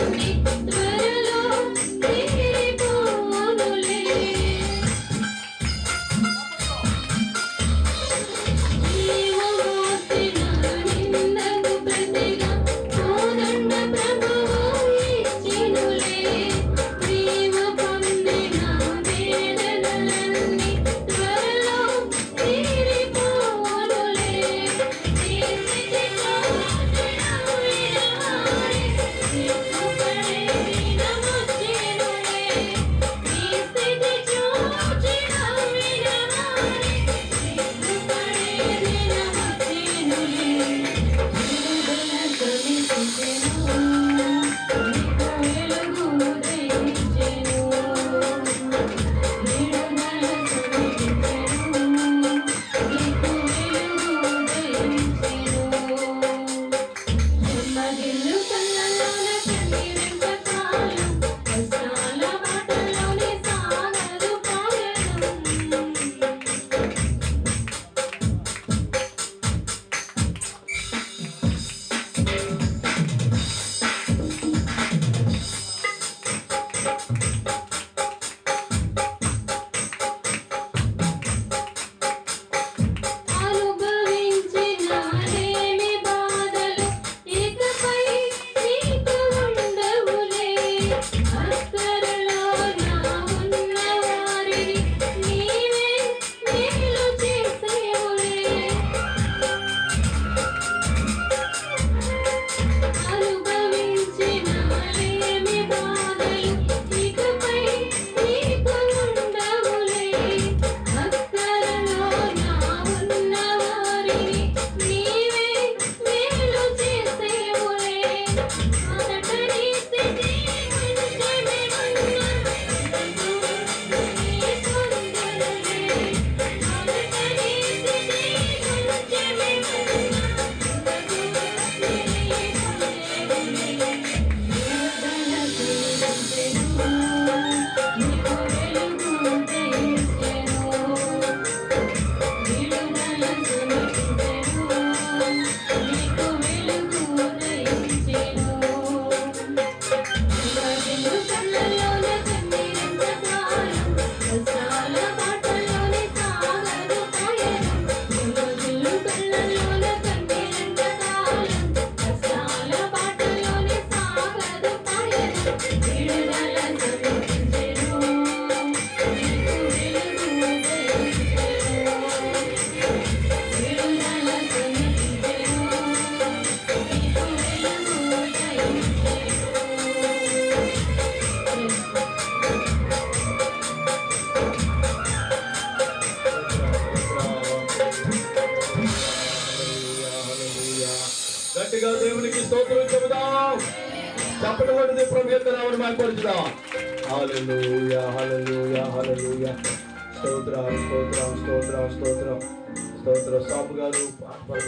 Thank you. చప్పటి పడితే ప్రభు యొక్క నామని మాట్లాడుచుదాం హల్లెలూయా హల్లెలూయా హల్లెలూయా. స్తోత్రం స్తోత్రం స్తోత్రం స్తోత్రం. సాపు గారు పాట